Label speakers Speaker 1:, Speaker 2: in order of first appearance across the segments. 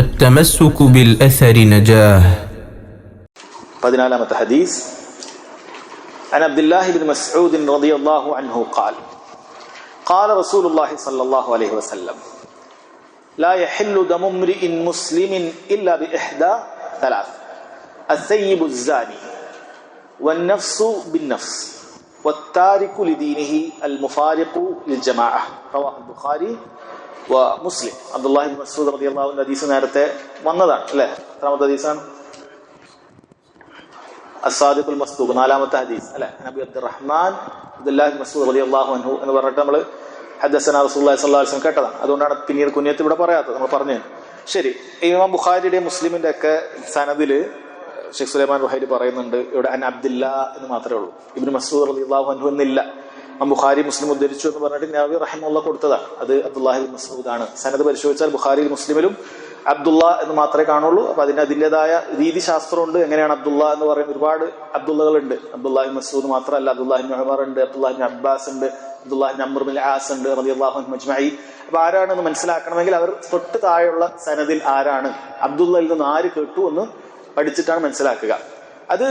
Speaker 1: التمسك بالأثر نجاه
Speaker 2: പതിനാലാമത്തെ ഹദീസ് عن عبد الله بن مسعود رضي الله عنه قال قال رسول الله صلى الله عليه وسلم لا يحل دم امرئ مسلم إلا بإحدى ثلاث الثيب الزاني والنفس بالنفس والتارك لدينه المفارق للجماعة رواه البخاري മുസ്ലിം. അബ്ദുല്ലാഹി മസൂദ് റതി അള്ളാഹു ഹദീസ് നേരത്തെ വന്നതാണ് അല്ലെ? എത്രാമത്തെ ഹദീസാണ്. അസാദിബുൽ മസ്തൂബ് നാലാമത്തെ ഹദീസ് അല്ലെ? നബി അബ്ദുറഹ്മാൻ അബ്ദുല്ലാഹി മസൂദ് റതി അള്ളാഹു അൻഹു എന്ന് പറഞ്ഞിട്ട് നമ്മൾ ഹദസന റസൂല്ലാഹി സ്വല്ലാ വസ്ലം കേട്ടതാണ്. അതുകൊണ്ടാണ് പിന്നീട് കുഞ്ഞത്ത് ഇവിടെ പറയാത്തത്. നമ്മൾ പറഞ്ഞു ശരി ഇമാം ബുഖാരിയുടെ മുസ്ലിമിന്റെ ഒക്കെ സനദിൽ ഷെയ്ഖ് സുലൈമാൻ ബുഹാരി പറയുന്നുണ്ട് ഇവിടെ അൻ അബ്ദില്ല എന്ന് മാത്രമേ ഉള്ളൂ. ഇബിൻ മസൂദ് റതി അള്ളാഹു അൻഹു എന്നില്ല. ബുഖാരി മുസ്ലിം ഉദ്ധരിച്ചു എന്ന് പറഞ്ഞിട്ട് നബി റഹിമുള്ള കൊടുത്തതാണ്. അത് അബ്ദുല്ലാഹി മസൂദ് ആണ് സനദ് പരിശോധിച്ചാൽ ബുഖാരിയിൽ മുസ്ലിമിലും അബ്ദുള്ള എന്ന് മാത്രമേ കാണുള്ളൂ. അപ്പൊ അതിന് അതിന്റെതായ രീതിശാസ്ത്രമുണ്ട്. എങ്ങനെയാണ് അബ്ദുള്ള എന്ന് പറയുന്ന ഒരുപാട് അബ്ദുള്ളകളുണ്ട്. അബ്ദുല്ലാഹി മസൂദ് മാത്രമല്ല അബ്ദുല്ലാഹി മെഹബാർ ഉണ്ട് അബ്ദുല്ലാഹി അബ്ബാസ് ഉണ്ട് അബ്ദുല്ലാഹി അമ്രുബിൻ ആസ് ഉണ്ട് റളിയല്ലാഹു മജ്മഈ അപ്പൊ ആരാണെന്ന് മനസ്സിലാക്കണമെങ്കിൽ അവർ തൊട്ട് താഴെയുള്ള സനദിൽ ആരാണ്? അബ്ദുള്ളയിൽ നിന്ന് ആര് കേട്ടു എന്ന് പഠിച്ചിട്ടാണ് മനസ്സിലാക്കുക. അത്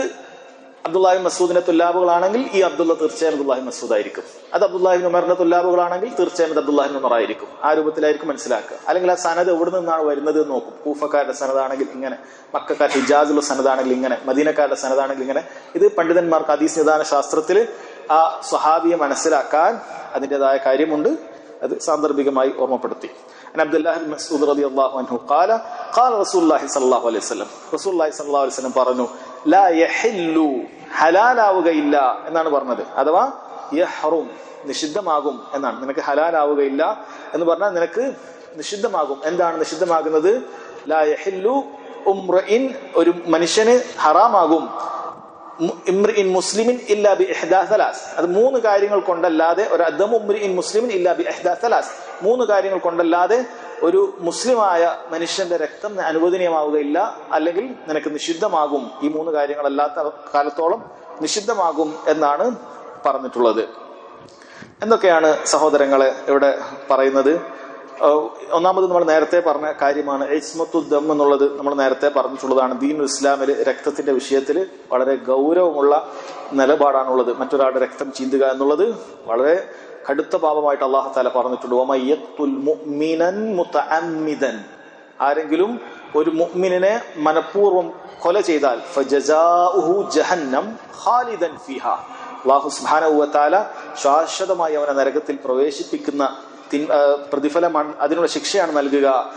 Speaker 2: അബ്ദുല്ലാഹി മസൂദിന്റെ തുല്ലാബുകളാണെങ്കിൽ ഈ അബ്ദുള്ള തീർച്ചയായും അബ്ദുല്ലാഹി മസൂദ് ആയിരിക്കും അത് അബ്ദുല്ലാഹി ഉമറിന്റെ തുല്ലാബുകളാണെങ്കിൽ തീർച്ചയായും അത് അബ്ദുല്ലാഹി ഉമർ ആയിരിക്കും ആ രൂപത്തിലായിരിക്കും മനസ്സിലാക്കുക അല്ലെങ്കിൽ ആ സനത് എവിടെ നിന്നാണ് വരുന്നത് എന്ന് നോക്കും കൂഫക്കാരുടെ സനതാണെങ്കിൽ ഇങ്ങനെ മക്കാരുടെ ഹിജാസുള്ള സനതാണെങ്കിൽ ഇങ്ങനെ മദീനക്കാരുടെ സനതാണെങ്കിൽ ഇങ്ങനെ ഇത് പണ്ഡിതന്മാർക്ക് അതീസ് നിദാന ശാസ്ത്രത്തിൽ ആ സ്വഹാബിയെ മനസ്സിലാക്കാൻ അതിൻ്റെതായ കാര്യമുണ്ട് അത് സാന്ദർഭികമായി ഓർമ്മപ്പെടുത്തി عن عبد الله بن مسعود رضي الله عنه قال قال رسول الله صلى الله عليه وسلم رسول الله صلى الله عليه وسلم പറഞ്ഞു ഹലാലാവുകയില്ല എന്നാണ് പറഞ്ഞത്. അഥവാ യഹറും നിഷിദ്ധമാകും എന്നാണ്. നിനക്ക് ഹലാലാവുകയില്ല എന്ന് പറഞ്ഞാൽ നിനക്ക് നിഷിദ്ധമാകും. എന്താണ് നിഷിദ്ധമാകുന്നത്? ലാ യഹില്ലു ഉംറഇൻ ഒരു മനുഷ്യന് ഹറാമാകും. ഇൻ മുസ്ലിമിൻ ഇല്ലാ ബി എഹ്ദാസലാസ് അത് മൂന്ന് കാര്യങ്ങൾ കൊണ്ടല്ലാതെ ഒരു അദം ഉംറി മുസ്ലിമിൻ ഇല്ലാ ബി എഹ്ദാസലാസ് മൂന്ന് കാര്യങ്ങൾ കൊണ്ടല്ലാതെ ഒരു മുസ്ലിമായ മനുഷ്യന്റെ രക്തം അനുവദനീയമാവുകയില്ല അല്ലെങ്കിൽ നിനക്ക് നിഷിദ്ധമാകും. ഈ മൂന്ന് കാര്യങ്ങളല്ലാത്ത കാലത്തോളം നിഷിദ്ധമാകും എന്നാണ് പറഞ്ഞിട്ടുള്ളത്. എന്തൊക്കെയാണ് സഹോദരങ്ങളെ ഇവിടെ പറയുന്നത്? ഒന്നാമത് നമ്മൾ നേരത്തെ പറഞ്ഞ കാര്യമാണ് ഇസ്മത്തുദ്ദം എന്നുള്ളത് നമ്മൾ നേരത്തെ പറഞ്ഞിട്ടുള്ളതാണ്. ദീൻ ഇസ്ലാമിൽ രക്തത്തിന്റെ വിഷയത്തിൽ വളരെ ഗൗരവമുള്ള നിലപാടാണുള്ളത്. മറ്റൊരാളുടെ രക്തം ചീന്തുക എന്നുള്ളത് വളരെ കടുത്ത പാപമായിട്ട് അള്ളാഹു താല പറഞ്ഞിട്ടുണ്ട്. ആരെങ്കിലും ഒരു മുഅ്മിനെ മനഃപൂർവം കൊല ചെയ്താൽ ജഹന്നം ഖാലിദൻ അള്ളാഹു തആല ശാശ്വതമായി അവനെ നരകത്തിൽ പ്രവേശിപ്പിക്കുന്ന പ്രതിഫലമാണ് അതിനുള്ള ശിക്ഷയാണ് നൽകുക.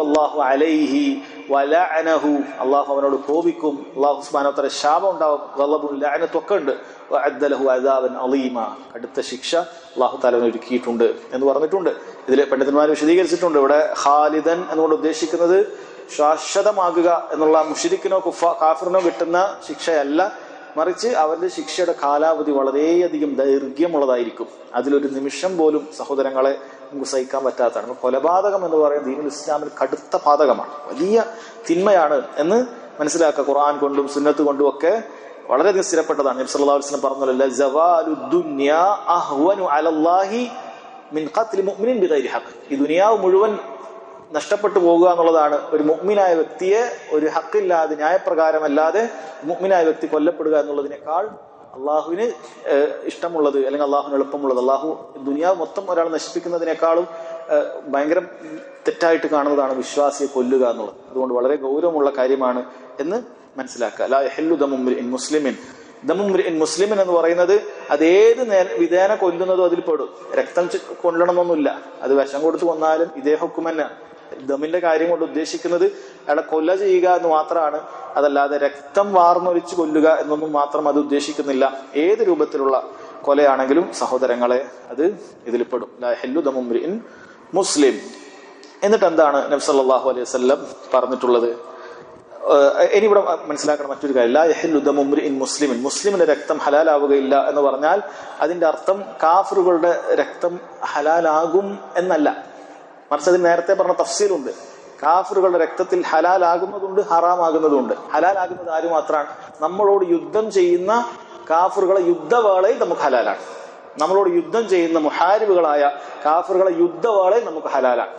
Speaker 2: അള്ളാഹു അലൈഹി വലഅനഹു. അള്ളാഹു അവനോട് കോപിക്കും. അള്ളാഹു സുബ്ഹാനഹു ശാപം ഉണ്ടാവും. ഗളബും ലഅനത്തൊക്കെ ഉണ്ട്. അദ്ദലഹു അദാബൻ അലീമ. കടുത്ത ശിക്ഷ അള്ളാഹു താലവൻ ഒരുക്കിയിട്ടുണ്ട് എന്ന് പറഞ്ഞിട്ടുണ്ട്. ഇതിൽ പണ്ഡിതന്മാർ വിശദീകരിച്ചിട്ടുണ്ട്. ഇവിടെ ഖാലിദൻ എന്നുകൊണ്ട് ഉദ്ദേശിക്കുന്നത് ശാശ്വതമാകുക എന്നുള്ള മുഷിരിക്കിനോ കുഫ കാഫിറിനോ കിട്ടുന്ന ശിക്ഷയല്ല. മറിച്ച് അവരുടെ ശിക്ഷയുടെ കാലാവധി വളരെയധികം ദൈർഘ്യമുള്ളതായിരിക്കും. അതിലൊരു നിമിഷം പോലും സഹോദരങ്ങളെ നമുക്ക് സഹിക്കാൻ പറ്റാത്തതാണ്. കൊലപാതകം എന്ന് പറയുന്നത് ദീനുൽ ഇസ്ലാമിൽ കടുത്ത പാതകമാണ്. വലിയ തിന്മയാണ് എന്ന് മനസ്സിലാക്കുക. ഖുർആൻ കൊണ്ടും സുന്നത്ത് കൊണ്ടും ഒക്കെ വളരെയധികം സ്ഥിരപ്പെട്ടതാണ്. നബി സല്ലല്ലാഹു അലൈഹി വസല്ലം പറഞ്ഞല്ലോ ദുനിയാ അഹ്വനു അലല്ലാഹി മിൻ ഖത്ലി ഈ ദുനിയാവ് മുഴുവൻ നഷ്ടപ്പെട്ടു പോകുക എന്നുള്ളതാണ് ഒരു മുഗ്മിനായ വ്യക്തിയെ ഒരു ഹക്കില്ലാതെ ന്യായപ്രകാരമല്ലാതെ മുഗ്മിനായ വ്യക്തി കൊല്ലപ്പെടുക എന്നുള്ളതിനേക്കാൾ അള്ളാഹുവിന് ഇഷ്ടമുള്ളത് അല്ലെങ്കിൽ അള്ളാഹുവിന് എളുപ്പമുള്ളത്. അള്ളാഹു ദുനിയാവ് മൊത്തം ഒരാൾ നശിപ്പിക്കുന്നതിനേക്കാളും ഭയങ്കര തെറ്റായിട്ട് കാണുന്നതാണ് വിശ്വാസിയെ കൊല്ലുക എന്നുള്ളത്. അതുകൊണ്ട് വളരെ ഗൗരവമുള്ള കാര്യമാണ് എന്ന് മനസ്സിലാക്കുക. ലാ ഹെല്ലു ദമുൻ മുസ്ലിമിൻ. ദമുൻ മുസ്ലിമിൻ എന്ന് പറയുന്നത് അത് ഏത് വിധേന കൊല്ലുന്നതും അതിൽ പെടും. രക്തം കൊല്ലണമെന്നൊന്നുമില്ല. അത് വിഷം കൊടുത്ത് കൊന്നാലും ഇതേ ഹുക്കുമന്നെ ദമിന്റെ കാര്യം കൊണ്ട് ഉദ്ദേശിക്കുന്നത് അയാളെ കൊല്ല ചെയ്യുക എന്ന് മാത്രമാണ്. അതല്ലാതെ രക്തം വാർന്നൊലിച്ച് കൊല്ലുക എന്നൊന്നും മാത്രം അത് ഉദ്ദേശിക്കുന്നില്ല. ഏത് രൂപത്തിലുള്ള കൊലയാണെങ്കിലും സഹോദരങ്ങളെ അത് ഇതിൽപ്പെടും. മുസ്ലിം. എന്നിട്ട് എന്താണ് നബ്സല്ലാഹു അലൈഹി വല്ലം പറഞ്ഞിട്ടുള്ളത്? ഇനി ഇവിടെ മനസ്സിലാക്കണം മറ്റൊരു കാര്യം. മുസ്ലിമിൻ. മുസ്ലിമിന്റെ രക്തം ഹലാലാവുകയില്ല എന്ന് പറഞ്ഞാൽ അതിന്റെ അർത്ഥം കാഫറുകളുടെ രക്തം ഹലാലാകും എന്നല്ല. അതിന് നേരത്തെ പറഞ്ഞ തഫ്സീലുണ്ട്. കാഫറുകളുടെ രക്തത്തിൽ ഹലാലാകുന്നതുണ്ട് ഹറാമാകുന്നതുണ്ട്. ഹലാലാകുന്നത് ആര് മാത്രമാണ്? നമ്മളോട് യുദ്ധം ചെയ്യുന്ന കാഫറുകളെ യുദ്ധവേളയിൽ നമുക്ക് ഹലാലാണ്. നമ്മളോട് യുദ്ധം ചെയ്യുന്ന മുഹാരിബുകളായ കാഫറുകളെ യുദ്ധവേളയിൽ നമുക്ക് ഹലാലാണ്.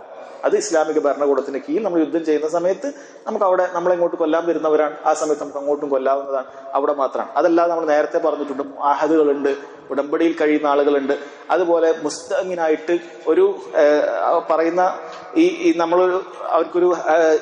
Speaker 2: അത് ഇസ്ലാമിക ഭരണകൂടത്തിന്റെ കീഴിൽ നമ്മൾ യുദ്ധം ചെയ്യുന്ന സമയത്ത് നമുക്ക് അവിടെ നമ്മളെങ്ങോട്ട് കൊല്ലാൻ വരുന്നവരാണ്. ആ സമയത്ത് നമുക്ക് അങ്ങോട്ടും കൊല്ലാവുന്നതാണ്. അവിടെ മാത്രമാണ്. അതല്ലാതെ നമ്മൾ നേരത്തെ പറഞ്ഞിട്ടുണ്ട് ആഹദുകളുണ്ട് ഉടമ്പടിയിൽ കഴിയുന്ന ആളുകളുണ്ട്. അതുപോലെ മുസ്തങ്ങിനായിട്ട് ഒരു പറയുന്ന ഈ നമ്മൾ അവർക്കൊരു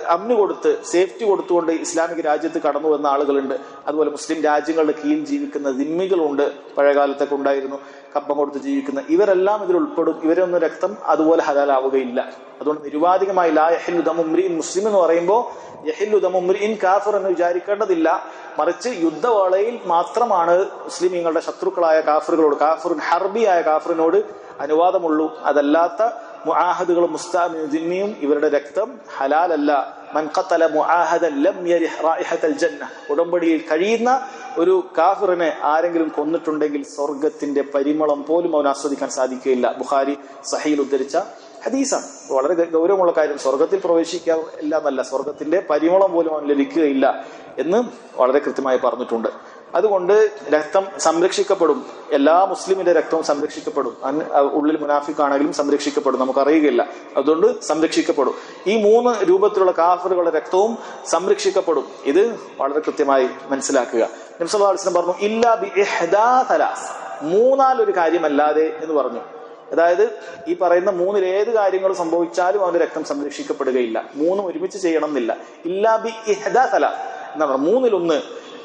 Speaker 2: അമ്ന് കൊടുത്ത് സേഫ്റ്റി കൊടുത്തുകൊണ്ട് ഇസ്ലാമിക രാജ്യത്ത് കടന്നു വന്ന ആളുകളുണ്ട്. അതുപോലെ മുസ്ലിം രാജ്യങ്ങളുടെ കീഴിൽ ജീവിക്കുന്ന ദിമ്മികളുണ്ട് പഴയകാലത്തൊക്കെ ഉണ്ടായിരുന്നു. കപ്പം കൊടുത്ത് ജീവിക്കുന്ന ഇവരെല്ലാം ഇതിൽ ഉൾപ്പെടും. ഇവരൊന്നും രക്തം അതുപോലെ ഹലാലാവുകയില്ല. അതുകൊണ്ട് നിരുപാധികമായി ലാ യഹില്ലുദമുമ്രിൻ മുസ്ലിം എന്ന് പറയുമ്പോൾ യഹില്ലുദമുമ്രിൻ കാഫർ എന്ന് വിചാരിക്കേണ്ടതില്ല. മറിച്ച് യുദ്ധവേളയിൽ മാത്രമാണ് മുസ്ലിമീങ്ങളുടെ ശത്രുക്കളായ കാഫറുകളോട് കാഫർ ഹർബിയായ കാഫറിനോട് അനുവാദമുള്ളൂ. അതല്ലാത്ത മുആഹദുകളും മുസ്താമിയും ഇവരുടെ രക്തം ഹലാലല്ല. മൻ ഖത്തല മുആഹദ ലം ജന്ന. ഉടമ്പടിയിൽ കഴിയുന്ന ഒരു കാഫിറിനെ ആരെങ്കിലും കൊന്നിട്ടുണ്ടെങ്കിൽ സ്വർഗത്തിന്റെ പരിമളം പോലും അവൻ ആസ്വദിക്കാൻ സാധിക്കുകയില്ല. ബുഹാരി സഹയിൽ ഉദ്ധരിച്ച ഹദീസാണ്. വളരെ ഗൗരവമുള്ള കാര്യം. സ്വർഗത്തിൽ പ്രവേശിക്കാൻ എന്നല്ല സ്വർഗത്തിന്റെ പരിമളം പോലും അവൻ ലഭിക്കുകയില്ല എന്ന് വളരെ കൃത്യമായി പറഞ്ഞിട്ടുണ്ട്. അതുകൊണ്ട് രക്തം സംരക്ഷിക്കപ്പെടും. എല്ലാ മുസ്ലിമിന്റെ രക്തവും സംരക്ഷിക്കപ്പെടും. ഉള്ളിൽ മുനാഫിക്കാണെങ്കിലും സംരക്ഷിക്കപ്പെടും. നമുക്കറിയുകയില്ല. അതുകൊണ്ട് സംരക്ഷിക്കപ്പെടും. ഈ മൂന്ന് രൂപത്തിലുള്ള കാഫറുകളുടെ രക്തവും സംരക്ഷിക്കപ്പെടും. ഇത് വളരെ കൃത്യമായി മനസ്സിലാക്കുക. നിംസലാസ്ലം പറഞ്ഞു ഇല്ലാ ബി ഇഹ്ദാ തലാസ് മൂന്നാലൊരു കാര്യമല്ലാതെ എന്ന് പറഞ്ഞു. അതായത് ഈ പറയുന്ന മൂന്നിൽ ഏത് കാര്യങ്ങൾ സംഭവിച്ചാലും അവന്റെ രക്തം സംരക്ഷിക്കപ്പെടുകയില്ല. മൂന്നും ഒരുമിച്ച് ചെയ്യണം എന്നില്ല ഇല്ലാ ബി ഇഹ്ദാ തലാസ് എന്നാണ് മൂന്നിലൊന്ന്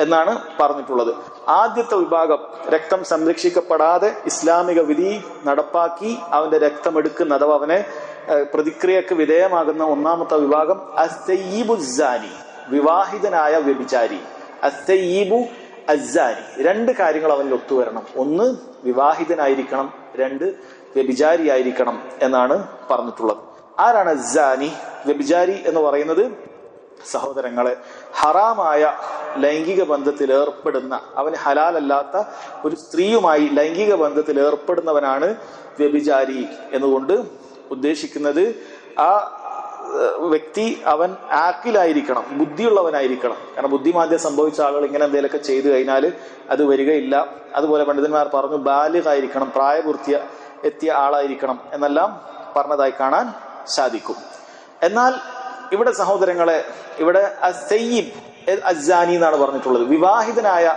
Speaker 2: എന്നാണ് പറഞ്ഞിട്ടുള്ളത്. ആദ്യത്തെ വിഭാഗം രക്തം സംരക്ഷിക്കപ്പെടാതെ ഇസ്ലാമിക വിധി നടപ്പാക്കി അവന്റെ രക്തം എടുക്കുന്ന അഥവാ അവനെ പ്രതിക്രിയക്ക് വിധേയമാകുന്ന ഒന്നാമത്തെ വിഭാഗം അസ്തയീബുസാനി വിവാഹിതനായ വ്യഭിചാരി. അസ്തയീബു അസാനി രണ്ട് കാര്യങ്ങൾ അവനിൽ ഒത്തുവരണം. ഒന്ന് വിവാഹിതനായിരിക്കണം. രണ്ട് വ്യഭിചാരിയായിരിക്കണം എന്നാണ് പറഞ്ഞിട്ടുള്ളത്. ആരാണ് അസാനി വ്യഭിചാരി എന്ന് പറയുന്നത് സഹോദരങ്ങളെ. ഹറാമായ ലൈംഗിക ബന്ധത്തിൽ ഏർപ്പെടുന്ന അവന് ഹലാലല്ലാത്ത ഒരു സ്ത്രീയുമായി ലൈംഗിക ബന്ധത്തിൽ ഏർപ്പെടുന്നവനാണ് വ്യഭിചാരി എന്നുകൊണ്ട് ഉദ്ദേശിക്കുന്നത് ആ വ്യക്തി അവൻ ആക്കിലായിരിക്കണം ബുദ്ധിയുള്ളവനായിരിക്കണം. കാരണം ബുദ്ധിമാന്ദ്യം സംഭവിച്ച ആളുകൾ ഇങ്ങനെ എന്തെങ്കിലുമൊക്കെ ചെയ്തു കഴിഞ്ഞാൽ അത് വരികയില്ല. അതുപോലെ പണ്ഡിതന്മാർ പറഞ്ഞു ബാലികായിരിക്കണം പ്രായപൂർത്തിയ എത്തിയ ആളായിരിക്കണം എന്നെല്ലാം പറഞ്ഞതായി കാണാൻ സാധിക്കും. എന്നാൽ ഇവിടെ സഹോദരങ്ങളെ ഇവിടെ അസയ്യിബ് അസാനി എന്നാണ് പറഞ്ഞിട്ടുള്ളത്. വിവാഹിതനായ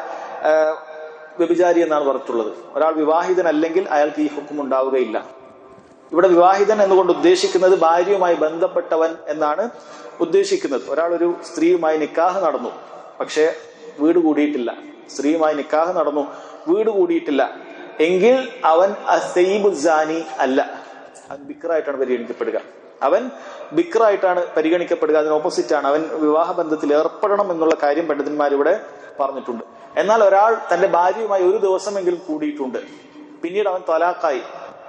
Speaker 2: വ്യഭിചാരി എന്നാണ് പറഞ്ഞിട്ടുള്ളത്. ഒരാൾ വിവാഹിതനല്ലെങ്കിൽ അയാൾക്ക് ഈ ഹുക്കും ഉണ്ടാവുകയില്ല. ഇവിടെ വിവാഹിതൻ എന്നുകൊണ്ട് ഉദ്ദേശിക്കുന്നത് ഭാര്യയുമായി ബന്ധപ്പെട്ടവൻ എന്നാണ് ഉദ്ദേശിക്കുന്നത്. ഒരാൾ ഒരു സ്ത്രീയുമായി നിക്കാഹ് നടന്നു. പക്ഷേ വീട് കൂടിയിട്ടില്ല. സ്ത്രീയുമായി നിക്കാഹ് നടന്നു. വീട് കൂടിയിട്ടില്ല. എങ്കിൽ അവൻ അസൈബുസാനി അല്ല. അവൻ ബിക്കറായിട്ടാണ് പരിഗണിക്കപ്പെടുക. അവൻ ബിക്കറായിട്ടാണ് പരിഗണിക്കപ്പെടുക. അതിന് ഓപ്പോസിറ്റ് ആണ് അവൻ വിവാഹ ബന്ധത്തിൽ ഏർപ്പെടണം എന്നുള്ള കാര്യം പണ്ഡിതന്മാരിവിടെ പറഞ്ഞിട്ടുണ്ട്. എന്നാൽ ഒരാൾ തന്റെ ഭാര്യയുമായി ഒരു ദിവസമെങ്കിലും കൂടിയിട്ടുണ്ട്. പിന്നീട് അവൻ തൊലാക്കായി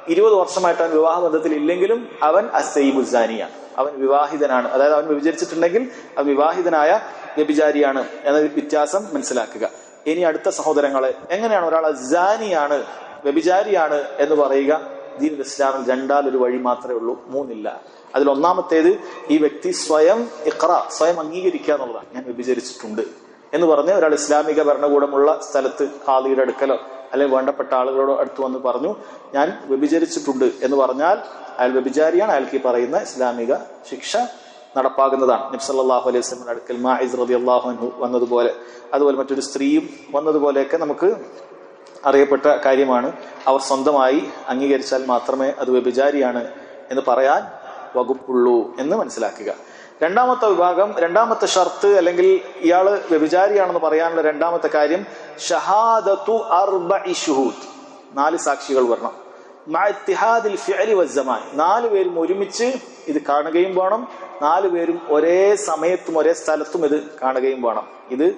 Speaker 2: ഇരുപത് വർഷമായിട്ട് അവൻ വിവാഹ ബന്ധത്തിൽ ഇല്ലെങ്കിലും അവൻ അസൈബുസാനിയാണ് അവൻ വിവാഹിതനാണ്. അതായത് അവൻ വിഭജിച്ചിട്ടുണ്ടെങ്കിൽ അവൻ വിവാഹിതനായ വ്യഭിചാരിയാണ് എന്ന വ്യത്യാസം മനസ്സിലാക്കുക. ഇനി അടുത്ത സഹോദരങ്ങളെ എങ്ങനെയാണ് ഒരാൾ അസാനിയാണ് വ്യഭിചാരിയാണ് എന്ന് പറയുക? ദീൻ ഇസ്ലാമിൽ രണ്ടാൽ ഒരു വഴി മാത്രമേ ഉള്ളൂ മൂന്നില്ല. അതിൽ ഒന്നാമത്തേത് ഈ വ്യക്തി സ്വയം ഇക്ര സ്വയം അംഗീകരിക്കുക എന്നുള്ളതാണ്. ഞാൻ വ്യഭിചരിച്ചിട്ടുണ്ട്. എന്ന് പറഞ്ഞ് ഒരാൾ ഇസ്ലാമിക ഭരണകൂടമുള്ള സ്ഥലത്ത് ഖാദിയുടെ അടുക്കലോ അല്ലെങ്കിൽ വേണ്ടപ്പെട്ട ആളുകളോട് അടുത്ത് വന്ന് പറഞ്ഞു ഞാൻ വ്യഭിചരിച്ചിട്ടുണ്ട് എന്ന് പറഞ്ഞാൽ അയാൾ വ്യഭിചാരിയാണ്. അയാൾക്ക് ഈ പറയുന്ന ഇസ്ലാമിക ശിക്ഷ നടപ്പാകുന്നതാണ്. നബ്സല്ലാഹു അലൈഹി വസ്ലമിന്റെ അടുക്കൽ മാഇസ് റബി അള്ളാഹു അൻഹു വന്നതുപോലെ. അതുപോലെ മറ്റൊരു സ്ത്രീയും വന്നതുപോലെയൊക്കെ നമുക്ക് അറിയപ്പെട്ട കാര്യമാണ്. അവർ സ്വന്തമായി അംഗീകരിച്ചാൽ മാത്രമേ അത് വ്യഭിചാരിയാണ് എന്ന് പറയാൻ വകുപ്പുള്ളൂ എന്ന് മനസ്സിലാക്കുക. രണ്ടാമത്തെ വിഭാഗം രണ്ടാമത്തെ ഷർത്ത് അല്ലെങ്കിൽ ഇയാൾ വ്യഭിചാരിയാണെന്ന് പറയാനുള്ള രണ്ടാമത്തെ കാര്യം ഷഹാദത്തു ഷുഹൂദ്. നാല് സാക്ഷികൾ വരണം. നാല് പേരും ഒരുമിച്ച് ഇത് കാണുകയും വേണം. നാല് പേരും ഒരേ സമയത്തും ഒരേ സ്ഥലത്തും ഇത് കാണുകയും വേണം. ഇത്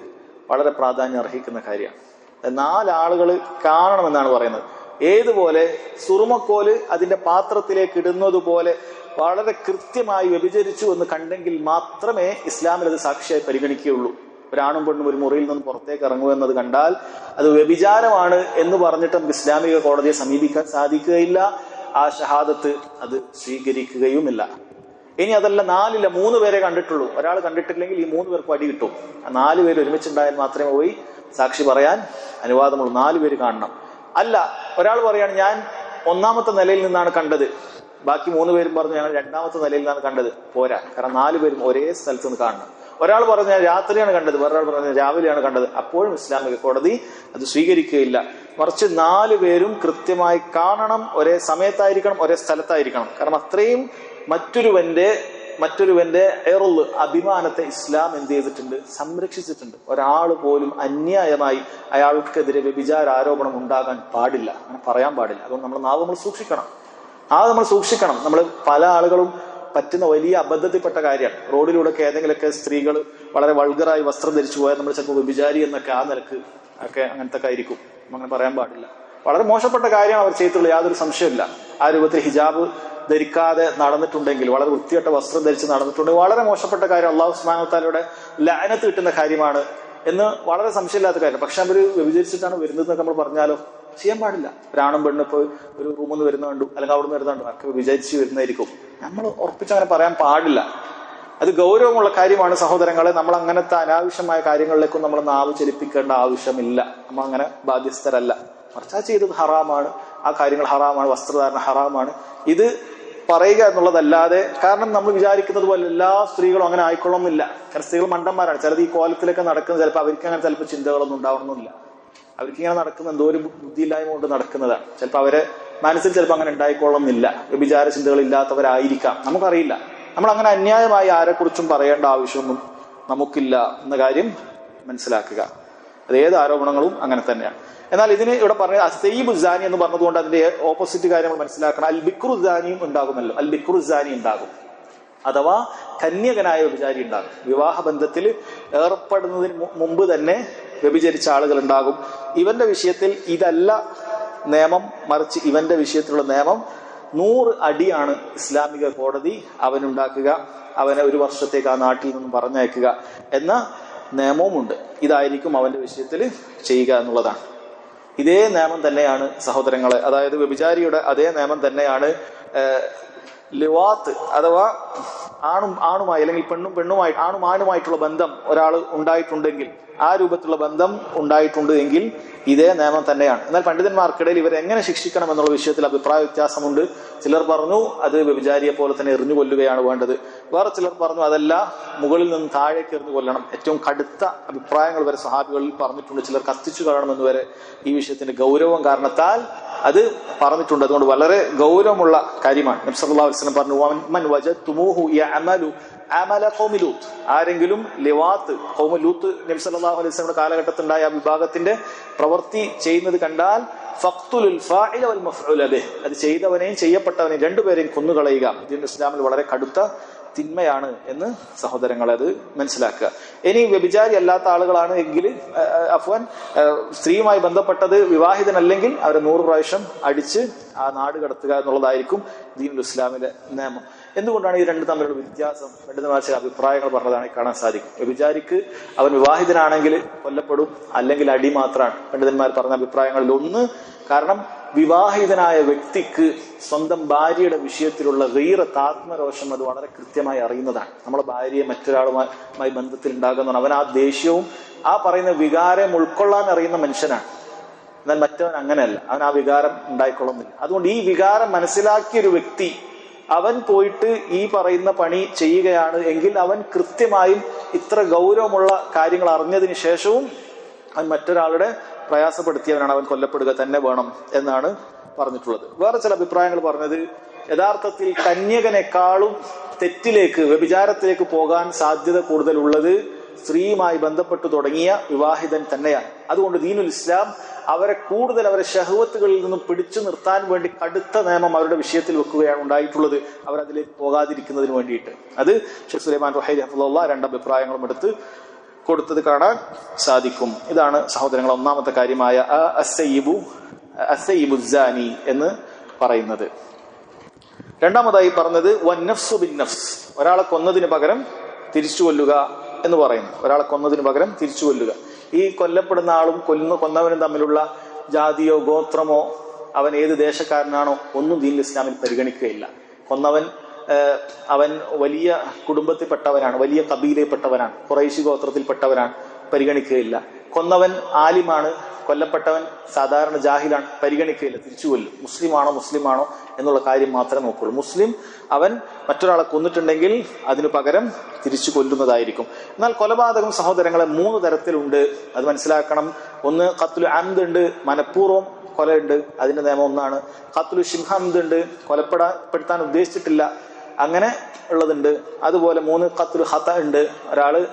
Speaker 2: വളരെ പ്രാധാന്യം അർഹിക്കുന്ന കാര്യമാണ്. നാലാളുകൾ കാണണമെന്നാണ് പറയുന്നത്. ഏതുപോലെ? സുറുമക്കോൽ അതിന്റെ പാത്രത്തിലേക്ക് ഇടുന്നത് പോലെ വളരെ കൃത്യമായി വ്യഭിചരിച്ചു എന്ന് കണ്ടെങ്കിൽ മാത്രമേ ഇസ്ലാമിൽ അത് സാക്ഷിയായി പരിഗണിക്കുകയുള്ളൂ. ഒരാണും പെണ്ണും ഒരു മുറിയിൽ നിന്ന് പുറത്തേക്ക് ഇറങ്ങൂ എന്നത് കണ്ടാൽ അത് വ്യഭിചാരമാണ് എന്ന് പറഞ്ഞിട്ട് ഇസ്ലാമിക കോടതിയെ സമീപിക്കാൻ സാധിക്കുകയില്ല. ആ ഷഹാദത്ത് അത് സ്വീകരിക്കുകയുമില്ല. ഇനി അതല്ല നാലില്ല മൂന്ന് പേരെ കണ്ടിട്ടുള്ളൂ. ഒരാൾ കണ്ടിട്ടില്ലെങ്കിൽ ഈ മൂന്ന് പേർക്ക് അടി കിട്ടും. ആ നാല് പേര് ഒരുമിച്ചുണ്ടായാൽ മാത്രമേ പോയി സാക്ഷി പറയാൻ അനുവാദമുള്ളൂ. നാല് പേര് കാണണം. അല്ല ഒരാൾ പറയാണ് ഞാൻ ഒന്നാമത്തെ നിലയിൽ നിന്നാണ് കണ്ടത്. ബാക്കി മൂന്ന് പേരും പറഞ്ഞു ഞങ്ങൾ രണ്ടാമത്തെ നിലയിൽ നിന്നാണ് കണ്ടത്. പോരാ. കാരണം നാല് പേരും ഒരേ സ്ഥലത്ത് നിന്ന് കാണണം. ഒരാൾ പറഞ്ഞു രാത്രിയാണ് കണ്ടത്. വേറൊരാൾ പറഞ്ഞു രാവിലെയാണ് കണ്ടത്. അപ്പോഴും ഇസ്ലാമിക കോടതി അത് സ്വീകരിക്കുകയില്ല. മറിച്ച് നാല് പേരും കൃത്യമായി കാണണം ഒരേ സമയത്തായിരിക്കണം ഒരേ സ്ഥലത്തായിരിക്കണം. കാരണം അത്രയും മറ്റൊരുവന്റെ മറ്റൊരുവന്റെ എറുൾ അഭിമാനത്തെ ഇസ്ലാം എന്ത് ചെയ്തിട്ടുണ്ട്? സംരക്ഷിച്ചിട്ടുണ്ട്. ഒരാൾ പോലും അന്യായമായി അയാൾക്കെതിരെ വ്യഭിചാര ആരോപണം ഉണ്ടാകാൻ പാടില്ല. അങ്ങനെ പറയാൻ പാടില്ല. അതുകൊണ്ട് നമ്മൾ നാവ് നമ്മൾ സൂക്ഷിക്കണം. ആ നമ്മൾ സൂക്ഷിക്കണം. നമ്മൾ പല ആളുകളും പറ്റുന്ന വലിയ അബദ്ധത്തിൽപ്പെട്ട കാര്യമാണ്. റോഡിലൂടെയൊക്കെ ഏതെങ്കിലുമൊക്കെ സ്ത്രീകൾ വളരെ വൾഗറായി വസ്ത്രം ധരിച്ചു പോയാൽ നമ്മൾ ചിലപ്പോൾ വ്യഭിചാരി എന്നൊക്കെ ആ നിലയ്ക്ക് ഒക്കെ അങ്ങനത്തെ ആയിരിക്കും. അങ്ങനെ പറയാൻ പാടില്ല. വളരെ മോശപ്പെട്ട കാര്യമാണ് അവർ ചെയ്തിട്ടുള്ളത്. യാതൊരു സംശയമില്ല ആ രൂപത്തിൽ ഹിജാബ് ധരിക്കാതെ നടന്നിട്ടുണ്ടെങ്കിൽ വളരെ വൃത്തികെട്ട വസ്ത്രം ധരിച്ച് നടന്നിട്ടുണ്ടെങ്കിൽ വളരെ മോശപ്പെട്ട കാര്യം അള്ളാഹു സുബാനത്താലയുടെ ലാനത്ത് കിട്ടുന്ന കാര്യമാണ് എന്ന് വളരെ സംശയമില്ലാത്ത കാര്യം. പക്ഷെ അവർ വ്യഭിചരിച്ചിട്ടാണ് വരുന്നത് നമ്മൾ പറഞ്ഞാലോ? ചെയ്യാൻ പാടില്ല. ഒരാണും പെണ്ണും ഇപ്പോൾ ഒരു റൂമിൽ നിന്ന് വരുന്ന കണ്ടു അല്ലെങ്കിൽ അവിടെ നിന്ന് വരുന്ന കണ്ടു ഒക്കെ വിചാരിച്ച് വരുന്നതായിരിക്കും. നമ്മൾ ഉറപ്പിച്ചങ്ങനെ പറയാൻ പാടില്ല. അത് ഗൗരവമുള്ള കാര്യമാണ് സഹോദരങ്ങളെ. നമ്മൾ അങ്ങനത്തെ അനാവശ്യമായ കാര്യങ്ങളിലേക്കും നമ്മൾ നാവ് ചലിപ്പിക്കേണ്ട ആവശ്യമില്ല. നമ്മൾ അങ്ങനെ ബാധ്യസ്ഥരല്ല. മറിച്ച് ചെയ്തത് ഹറാമാണ്. ആ കാര്യങ്ങൾ ഹറാമാണ്. വസ്ത്രധാരണ ഹറാമാണ്. ഇത് പറയുക എന്നുള്ളതല്ലാതെ കാരണം നമ്മൾ വിചാരിക്കുന്നത് പോലെ എല്ലാ സ്ത്രീകളും അങ്ങനെ ആയിക്കൊള്ളുന്നില്ല കാരണം സ്ത്രീകൾ മണ്ടന്മാരാണ്. ചിലത് ഈ കോലത്തിലൊക്കെ നടക്കുന്നത് ചിലപ്പോൾ അവർക്ക് അങ്ങനെ ചിലപ്പോൾ ചിന്തകളൊന്നും ഉണ്ടാവണമെന്നില്ല. അവർക്ക് ഇങ്ങനെ നടക്കുന്ന എന്തോ ഒരു ബുദ്ധിയില്ലായ്മ കൊണ്ട് നടക്കുന്നതാണ് ചിലപ്പോൾ അവരെ മനസ്സിൽ ചിലപ്പോൾ അങ്ങനെ ഉണ്ടായിക്കൊള്ളുന്നില്ല. വിചാര ചിന്തകൾ ഇല്ലാത്തവരായിരിക്കാം. നമുക്കറിയില്ല. നമ്മൾ അങ്ങനെ അന്യായമായി ആരെക്കുറിച്ചും പറയേണ്ട ആവശ്യമൊന്നും നമുക്കില്ല എന്ന കാര്യം മനസ്സിലാക്കുക. അത് ഏത് ആരോപണങ്ങളും അങ്ങനെ തന്നെയാണ്. എന്നാൽ ഇതിന് ഇവിടെ പറഞ്ഞ അസൈബ് ഉസാനി എന്ന് പറഞ്ഞതുകൊണ്ട് അതിന്റെ ഓപ്പോസിറ്റ് കാര്യം നമ്മൾ മനസ്സിലാക്കണം. അൽ ബിക്രുസാനിയും ഉണ്ടാകുമല്ലോ. അൽ ബിക്രുസാനി ഉണ്ടാകും. അഥവാ കന്യകനായ വ്യഭിചാരി ഉണ്ടാകും. വിവാഹ ബന്ധത്തിൽ ഏർപ്പെടുന്നതിന് മുമ്പ് തന്നെ വ്യഭിചരിച്ച ആളുകൾ ഉണ്ടാകും ഇവന്റെ വിഷയത്തിൽ ഇതല്ല നിയമം മറിച്ച് ഇവന്റെ വിഷയത്തിലുള്ള നിയമം നൂറ് അടിയാണ് ഇസ്ലാമിക കോടതി അവനുണ്ടാക്കുക അവനെ ഒരു വർഷത്തേക്ക് ആ നാട്ടിൽ നിന്നും പറഞ്ഞയക്കുക എന്ന നിയമവുമുണ്ട്. ഇതായിരിക്കും അവന്റെ വിഷയത്തിൽ ചെയ്യുക എന്നുള്ളതാണ്. ഇതേ നിയമം തന്നെയാണ് സഹോദരങ്ങളെ അതായത് വ്യഭിചാരിയുടെ അതേ നിയമം തന്നെയാണ് ലിവാത്ത് അഥവാ ആണും ആണുമായി അല്ലെങ്കിൽ പെണ്ണും പെണ്ണുമായി ആണും ആണുമായിട്ടുള്ള ബന്ധം ഒരാൾ ഉണ്ടായിട്ടുണ്ടെങ്കിൽ ആ രൂപത്തിലുള്ള ബന്ധം ഉണ്ടായിട്ടുണ്ട് എങ്കിൽ ഇതേ നിയമം തന്നെയാണ്. എന്നാൽ പണ്ഡിതന്മാർക്കിടയിൽ ഇവരെ എങ്ങനെ ശിക്ഷിക്കണം എന്നുള്ള വിഷയത്തിൽ അഭിപ്രായ വ്യത്യാസമുണ്ട്. ചിലർ പറഞ്ഞു അത് വ്യഭിചാരിയെ പോലെ തന്നെ എറിഞ്ഞു കൊല്ലുകയാണ് വേണ്ടത്. വേറെ ചിലർ പറഞ്ഞു അതല്ല മുകളിൽ നിന്ന് താഴേക്ക് എറിഞ്ഞു കൊല്ലണം. ഏറ്റവും കടുത്ത അഭിപ്രായങ്ങൾ വരെ സഹാബികളിൽ പറഞ്ഞിട്ടുണ്ട്. ചിലർ കത്തിച്ചു കാണണമെന്ന് വരെ ഈ വിഷയത്തിന്റെ ഗൗരവം കാരണത്താൽ അത് പറഞ്ഞിട്ടുണ്ട്. അതുകൊണ്ട് വളരെ ഗൗരവമുള്ള കാര്യമാണ്. നബ്സല്ലാ വസ്ലം പറഞ്ഞു "വമൻ- മൻ അമല കോമിലൂത്ത് ആരെങ്കിലും ലിവാത്ത് കോമിലൂത്ത് ലൂത്ത് നബി സല്ലല്ലാഹു അലൈഹി സ്വലമിന്റെ കാലഘട്ടത്തിലുണ്ടായ വിഭാഗത്തിന്റെ പ്രവൃത്തി ചെയ്യുന്നത് കണ്ടാൽ അത് ചെയ്തവനെയും ചെയ്യപ്പെട്ടവനെയും രണ്ടുപേരെയും കൊന്നുകളയുക. ഇതിന് ഇസ്ലാമിൽ വളരെ കടുത്ത തിന്മയാണ് എന്ന് സഹോദരങ്ങൾ അത് മനസ്സിലാക്കുക. ഇനി വ്യഭിചാരി അല്ലാത്ത ആളുകളാണ് എങ്കിൽ അഫ്വാൻ സ്ത്രീയുമായി ബന്ധപ്പെട്ടത് വിവാഹിതനല്ലെങ്കിൽ അവരെ നൂറ് പ്രാവശ്യം അടിച്ച് ആ നാട് കടത്തുക എന്നുള്ളതായിരിക്കും ദീനുൽ ഇസ്ലാമിലെ നിയമം. എന്തുകൊണ്ടാണ് ഈ രണ്ട് തമ്മിലുള്ള വ്യത്യാസം? പണ്ഡിതന്മാർ ചില അഭിപ്രായങ്ങൾ പറഞ്ഞതാണ് കാണാൻ സാധിക്കും. വ്യഭിചാരിക്ക് അവൻ വിവാഹിതനാണെങ്കിൽ കൊല്ലപ്പെടും അല്ലെങ്കിൽ അടി മാത്രമാണ്. പണ്ഡിതന്മാർ പറഞ്ഞ അഭിപ്രായങ്ങളിൽ ഒന്ന് കാരണം വിവാഹിതനായ വ്യക്തിക്ക് സ്വന്തം ഭാര്യയുടെ വിഷയത്തിലുള്ള ഗീറത്ത് ആത്മരോഷം അത് വളരെ കൃത്യമായി അറിയുന്നതാണ്. നമ്മളെ ഭാര്യയെ മറ്റൊരാളുമായി ബന്ധത്തിൽ ഉണ്ടാകുന്നതാണ് അവൻ ആ ദേഷ്യവും ആ പറയുന്ന വികാരം ഉൾക്കൊള്ളാൻ അറിയുന്ന മനുഷ്യനാണ്. എന്നാൽ മറ്റവൻ അങ്ങനെയല്ല. അവൻ ആ വികാരം ഉണ്ടായിക്കൊള്ളുന്നില്ല. അതുകൊണ്ട് ഈ വികാരം മനസ്സിലാക്കിയ ഒരു വ്യക്തി അവൻ പോയിട്ട് ഈ പറയുന്ന പണി ചെയ്യുകയാണ് എങ്കിൽ അവൻ കൃത്യമായും ഇത്ര ഗൗരവമുള്ള കാര്യങ്ങൾ അറിഞ്ഞതിന് ശേഷവും അവൻ മറ്റൊരാളുടെ പ്രയാസപ്പെടുത്തിയവനാണ് അവൻ കൊല്ലപ്പെടുക തന്നെ വേണം എന്നാണ് പറഞ്ഞിട്ടുള്ളത്. വേറെ ചില അഭിപ്രായങ്ങൾ പറഞ്ഞത് യഥാർത്ഥത്തിൽ കന്യകനെക്കാളും തെറ്റിലേക്ക് വ്യഭിചാരത്തിലേക്ക് പോകാൻ സാധ്യത കൂടുതലുള്ളത് സ്ത്രീയുമായി ബന്ധപ്പെട്ടു തുടങ്ങിയ വിവാഹിതൻ തന്നെയാണ്. അതുകൊണ്ട് ദീനുൽ ഇസ്ലാം അവരെ കൂടുതൽ അവരെ ഷഹവത്തുകളിൽ നിന്നും പിടിച്ചു നിർത്താൻ വേണ്ടി കടുത്ത നിയമം അവരുടെ വിഷയത്തിൽ വെക്കുകയാണ് ഉണ്ടായിട്ടുള്ളത്. അവർ അതിലേക്ക് പോകാതിരിക്കുന്നതിന് വേണ്ടിയിട്ട്. അത് ഷെഖ് സുലൈമാൻ റഹൈ അഹമ്മദുള്ള രണ്ട് അഭിപ്രായങ്ങളും എടുത്ത് കൊടുത്തത് കാണാൻ സാധിക്കും. ഇതാണ് സഹോദരങ്ങൾ ഒന്നാമത്തെ കാര്യമായ അസൈബു അസൈബുസാനി എന്ന് പറയുന്നത്. രണ്ടാമതായി പറഞ്ഞത് നഫ്സ് ഒരാളെ കൊന്നതിന് പകരം തിരിച്ചു കൊല്ലുക എന്ന് പറയുന്നു. ഒരാളെ കൊന്നതിന് പകരം തിരിച്ചു കൊല്ലുക ഈ കൊല്ലപ്പെടുന്ന ആളും കൊല്ലുന്ന കൊന്നവനും തമ്മിലുള്ള ജാതിയോ ഗോത്രമോ അവൻ ഏത് ദേശക്കാരനാണോ ഒന്നും ദീൻ ഇസ്ലാമിൽ പരിഗണിക്കുകയില്ല. കൊന്നവൻ അവൻ വലിയ കുടുംബത്തിൽപ്പെട്ടവനാണ് വലിയ കബീലയിൽപ്പെട്ടവനാണ് കുറേശി ഗോത്രത്തിൽപ്പെട്ടവനാണ് പരിഗണിക്കുകയില്ല. കൊന്നവൻ ആലിമാണ് കൊല്ലപ്പെട്ടവൻ സാധാരണ ജാഹിലാണ് പരിഗണിക്കുകയില്ല തിരിച്ചു കൊല്ലും മുസ്ലിമാണോ മുസ്ലിമാണോ എന്നുള്ള കാര്യം മാത്രമേ നോക്കുള്ളൂ. മുസ്ലിം അവൻ മറ്റൊരാളെ കൊന്നിട്ടുണ്ടെങ്കിൽ അതിനു പകരം തിരിച്ചു കൊല്ലുന്നതായിരിക്കും എന്നാൽ കൊലപാതകം സഹോദരങ്ങളെ മൂന്ന് തരത്തിലുണ്ട്. അത് മനസ്സിലാക്കണം. ഒന്ന് കത്തുൽ അന്ത് ഉണ്ട് മനഃപൂർവം കൊലയുണ്ട്. അതിന്റെ നിയമം ഒന്നാണ്. കത്തുൽ ഷിംഹംദ് ഉണ്ട് കൊലപ്പെടാപ്പെടുത്താൻ ഉദ്ദേശിച്ചിട്ടില്ല. അങ്ങനെ ഉള്ളതുണ്ട്. അതുപോലെ മൂന്ന് കത്തുൽ ഹത ഉണ്ട്. ഒരാൾ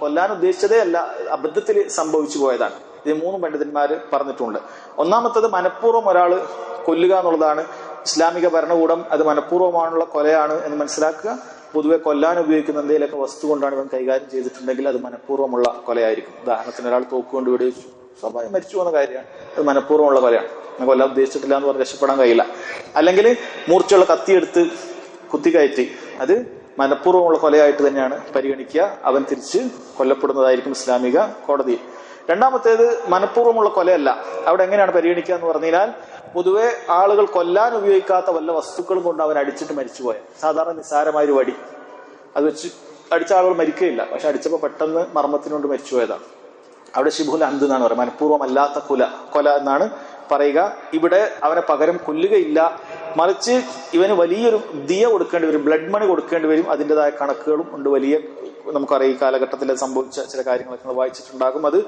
Speaker 2: കൊല്ലാൻ ഉദ്ദേശിച്ചതേ അല്ല അബദ്ധത്തിൽ സംഭവിച്ചു പോയതാണ്. ഇത് മൂന്ന് പണ്ഡിതന്മാർ പറഞ്ഞിട്ടുണ്ട്. ഒന്നാമത്തത് മനഃപൂർവം ഒരാൾ കൊല്ലുക എന്നുള്ളതാണ്. ഇസ്ലാമിക ഭരണകൂടം അത് മനഃപൂർവമാണുള്ള കൊലയാണ് എന്ന് മനസ്സിലാക്കുക. പൊതുവെ കൊല്ലാൻ ഉപയോഗിക്കുന്ന എന്തെങ്കിലുമൊക്കെ വസ്തു കൊണ്ടാണ് ഇവൻ കൈകാര്യം ചെയ്തിട്ടുണ്ടെങ്കിൽ അത് മനഃപൂർവമുള്ള കൊലയായിരിക്കും. ഉദാഹരണത്തിന് ഒരാൾ തോക്കുകൊണ്ട് വെടിവെച്ചു സ്വാഭാവികം മരിച്ചു പോകുന്ന കാര്യമാണ്. അത് മനഃപൂർവമുള്ള കൊലയാണ്. കൊല്ലാൻ ഉദ്ദേശിച്ചിട്ടില്ല എന്ന് പറഞ്ഞ് രക്ഷപ്പെടാൻ കഴിയില്ല. അല്ലെങ്കിൽ മൂർച്ചയുള്ള കത്തിയെടുത്ത് കുത്തിക്കയറ്റി. അത് മനഃപൂർവമുള്ള കൊലയായിട്ട് തന്നെയാണ് പരിഗണിക്കുക. അവൻ തിരിച്ച് കൊല്ലപ്പെടുന്നതായിരിക്കും ഇസ്ലാമിക കോടതിയിൽ രണ്ടാമത്തേത് മനഃപൂർവമുള്ള കൊലയല്ല. അവിടെ എങ്ങനെയാണ് പരിഗണിക്കുക എന്ന് പറഞ്ഞാൽ പൊതുവെ ആളുകൾ കൊല്ലാൻ ഉപയോഗിക്കാത്ത വല്ല വസ്തുക്കളും കൊണ്ട് അവൻ അടിച്ചിട്ട് മരിച്ചുപോയ സാധാരണ നിസ്സാരമായ ഒരു വടി. അത് വെച്ച് അടിച്ച ആളുകൾ മരിക്കുകയില്ല. പക്ഷെ അടിച്ചപ്പോൾ പെട്ടെന്ന് മർമ്മത്തിനുകൊണ്ട് മരിച്ചുപോയതാണ്. അവിടെ ഷിബുൽ അന്ത് എന്നാണ് പറയുക മനഃപൂർവമല്ലാത്ത കുല. കൊല എന്നാണ് പറയുക. ഇവിടെ അവനെ പകരം കൊല്ലുകയില്ല. മറിച്ച് ഇവന് വലിയൊരു ദിയ കൊടുക്കേണ്ടി വരും ബ്ലഡ് മണി കൊടുക്കേണ്ടി വരും. അതിന്റെതായ കണക്കുകളും ഉണ്ട് വലിയ നമുക്കറിയാം ഈ കാലഘട്ടത്തിൽ സംഭവിച്ച ചില കാര്യങ്ങളൊക്കെ നമ്മൾ വായിച്ചിട്ടുണ്ടാകും. അത്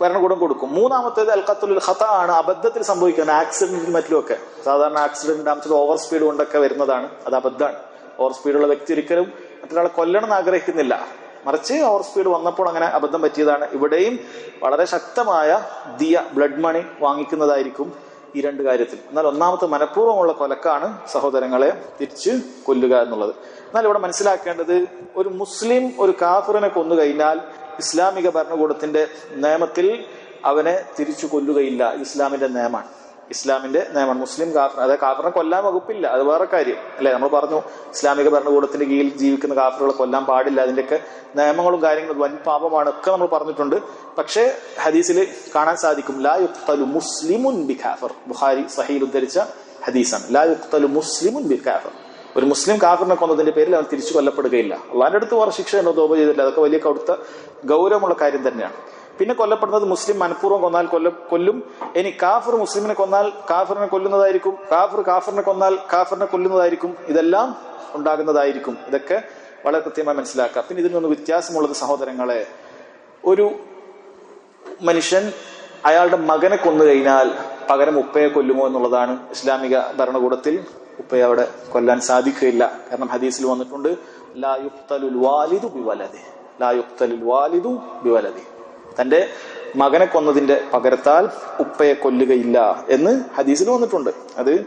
Speaker 2: ഭരണകൂടം കൊടുക്കും. മൂന്നാമത്തേത് അൽഖത്തുൽ ഹത ആണ്. അബദ്ധത്തിൽ സംഭവിക്കുന്നത് ആക്സിഡന്റിലും മറ്റുമൊക്കെ സാധാരണ ആക്സിഡന്റ് ഉണ്ടാകുന്നത് ഓവർ സ്പീഡ് കൊണ്ടൊക്കെ വരുന്നതാണ്. അത് അബദ്ധമാണ്. ഓവർ സ്പീഡുള്ള വ്യക്തി ഒരിക്കലും മറ്റൊരാളെ കൊല്ലണം എന്ന് ആഗ്രഹിക്കുന്നില്ല. മറിച്ച് ഓവർ സ്പീഡ് വന്നപ്പോൾ അങ്ങനെ അബദ്ധം പറ്റിയതാണ്. ഇവിടെയും വളരെ ശക്തമായ ദിയ ബ്ലഡ് മണി വാങ്ങിക്കുന്നതായിരിക്കും. ഈ രണ്ട് കാര്യത്തിൽ. എന്നാൽ ഒന്നാമത്തെ മനഃപൂർവമുള്ള കൊലക്കാണ് സഹോദരങ്ങളെ തിരിച്ച് കൊല്ലുക എന്നുള്ളത്. എന്നാൽ ഇവിടെ മനസ്സിലാക്കേണ്ടത് ഒരു മുസ്ലിം ഒരു കാഫിറിനെ കൊന്നു കഴിഞ്ഞാൽ ഇസ്ലാമിക ഭരണകൂടത്തിന്റെ നിയമത്തിൽ അവനെ തിരിച്ചു കൊല്ലുകയില്ല. ഇസ്ലാമിന്റെ നിയമമാണ്. ഇസ്ലാമിന്റെ നിയമം. മുസ്ലിം കാഫർ അതായത് കാഫറിനെ കൊല്ലാൻ വകുപ്പില്ല. അത് വേറെ കാര്യം. അല്ലെ? നമ്മൾ പറഞ്ഞു ഇസ്ലാമിക ഭരണകൂടത്തിന്റെ കീഴിൽ ജീവിക്കുന്ന കാഫറുകളെ കൊല്ലാൻ പാടില്ല. അതിന്റെയൊക്കെ നിയമങ്ങളും കാര്യങ്ങളും വൻ പാപമാണ് ഒക്കെ നമ്മൾ പറഞ്ഞിട്ടുണ്ട്. പക്ഷേ ഹദീസിൽ കാണാൻ സാധിക്കും ലാ യുക്തലു മുസ്ലിമുൻ ബി ഖാഫർ ബുഖാരി സഹീൽ ഉദ്ധരിച്ച ഹദീസാണ്. ലാ യുക്തലു മുസ്ലിമുൻ ബി ഖാഫർ ഒരു മുസ്ലിം കാഫറിനെ കൊന്നതിന്റെ പേരിൽ അവൻ തിരിച്ചു കൊല്ലപ്പെടുകയില്ല അള്ളാന്റെ അടുത്ത് വേറെ ശിക്ഷ എന്നോ തോപ ചെയ്തിട്ടില്ല. അതൊക്കെ വലിയ കടുത്ത ഗൗരവമുള്ള കാര്യം തന്നെയാണ്. പിന്നെ കൊല്ലപ്പെടുന്നത് മുസ്ലിം മനഃപൂർവം കൊന്നാൽ കൊല്ല കൊല്ലും. ഇനി കാഫർ മുസ്ലിമിനെ കൊന്നാൽ കാഫറിനെ കൊല്ലുന്നതായിരിക്കും. കാഫർ കാഫറിനെ കൊന്നാൽ കാഫറിനെ കൊല്ലുന്നതായിരിക്കും. ഇതെല്ലാം ഉണ്ടാകുന്നതായിരിക്കും. ഇതൊക്കെ വളരെ കൃത്യമായി മനസ്സിലാക്കാം. പിന്നെ ഇതിൽ നിന്ന് വ്യത്യാസമുള്ളത് സഹോദരങ്ങളെ ഒരു മനുഷ്യൻ അയാളുടെ മകനെ കൊന്നു കഴിഞ്ഞാൽ പകരം ഉപ്പയെ കൊല്ലുമോ എന്നുള്ളതാണ് ഇസ്ലാമിക ഭരണകൂടത്തിൽ ഉപ്പയെ അവിടെ കൊല്ലാൻ സാധിക്കുകയില്ല. കാരണം ഹദീസിൽ വന്നിട്ടുണ്ട് ലാ യുക്തലുൽ വാലിദു ബിവലതി ലാ യുക്തലുൽ വാലിദു ബിവലദി. തന്റെ മകനെ കൊന്നതിന്റെ പകരത്താൽ ഉപ്പയെ കൊല്ലുകയില്ല എന്ന് ഹദീസിൽ വന്നിട്ടുണ്ട്. അത്